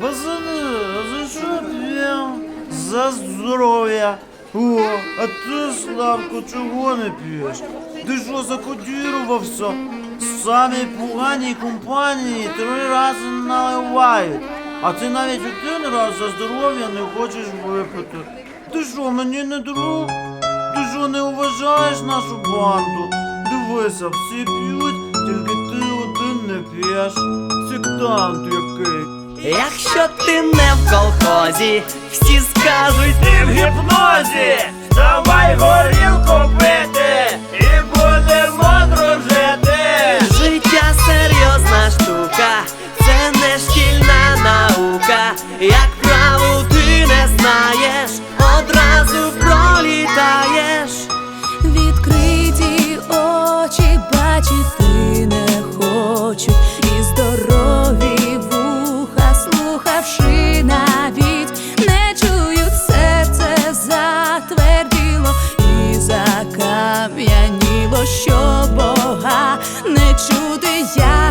Пацани, а за що п'ємо? За здоров'я. О, а ти, Славко, чого не п'єш? Ти що закодірувався? Самі поганій компанії три рази наливають. А ти навіть один раз за здоров'я не хочеш випити. Ти що, мені не друг? Ти що не вважаєш нашу банду? Дивися, всі п'ють, тільки ти один не п'єш. Сектант який. Якщо ти не в колхозі, всі скажуть ти в гіпнозі. Закам'яніло, що Бога не чути, як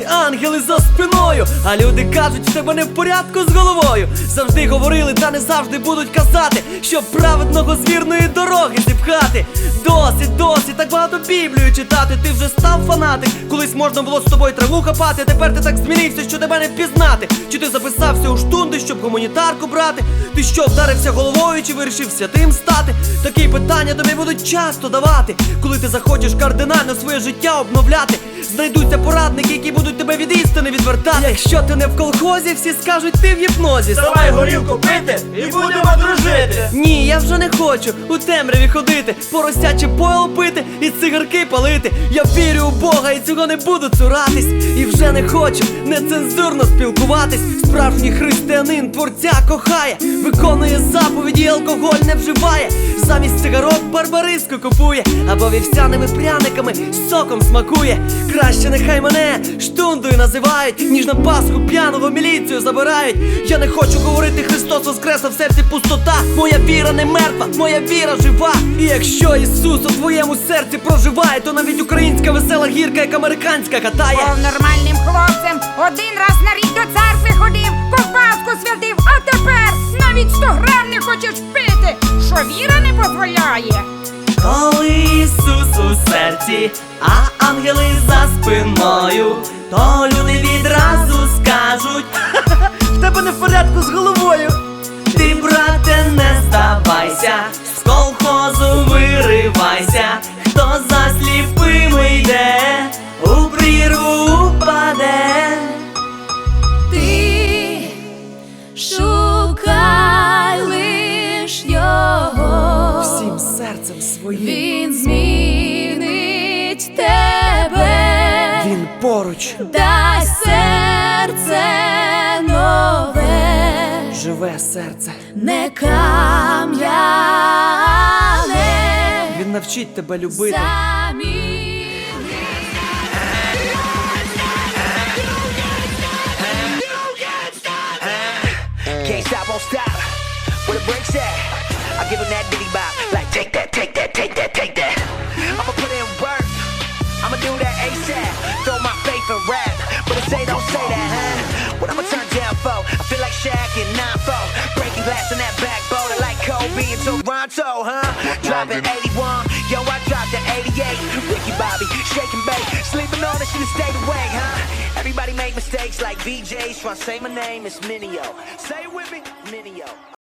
серці, ангели за спиною. А люди кажуть, в тебе не в порядку з головою. Завжди говорили, та не завжди будуть казати, щоб праведного з вірної дороги зіпхати. Досить, досить, так багато Біблію читати. Ти вже став фанатик. Колись можна було з тобою траву хапати, тепер ти так змінився, що тебе не впізнати. Чи ти записався у штунди, щоб гуманітарку брати? Ти що, вдарився головою, чи вирішив святим стати? Такі питання тобі будуть часто давати, коли ти захочеш кардинально своє життя обновляти. Знайдуться порадники, які будуть тебе від істини відвертати. Якщо ти не в колхозі, всі скажуть, ти в гіпнозі. Давай горілку пити і будемо дружити. Ні, я вже не хочу у темряві ходити, поросяче пойло пити і цигарки палити. Я вірю у Бога і цього не буду цуратись. І вже не хочу нецензурно спілкуватись. Справжній християнин творця кохає, виконує заповіді, і алкоголь не вживає. Замість цигарок барбариску купує, або вівсяними пряниками соком смакує. Краще нехай мене штундою називають, ніж на Пасху п'яного міліцію забирають. Я не хочу говорити Христос воскрес, а в серці пустота. Моя віра не мертва, моя віра жива. І якщо Ісус у твоєму серці проживає, то навіть українська весела гірка, як американська катає. Був нормальним хлопцем, один раз на рік до церкви ходив, ковбаску святив, а тепер навіть 100 грам не хочеш пити. Що віра не дозволяє? Коли Ісус серці, а ангели за спиною, то люди відразу скажуть В тебе не в порядку з головою. Ти, брате, не здавайся, з колхозу виривайся, хто за сліпими йде, у прірву упаде. Ти шукай лиш його. Всім серцем своїм Він змінить поруч дай серце нове, живе серце. не кам'яне, Він навчить тебе любити. Can't stop, won't stop. Where the brakes at? I give him that diddy bop. In Toronto, huh? Dropping 81. Yo, I dropped the 88. Ricky Bobby, shaking bait. Sleeping on it, should've stayed awake, huh? Everybody make mistakes like VJs. Trying to say my name, it's Minio. Say it with me, Minio.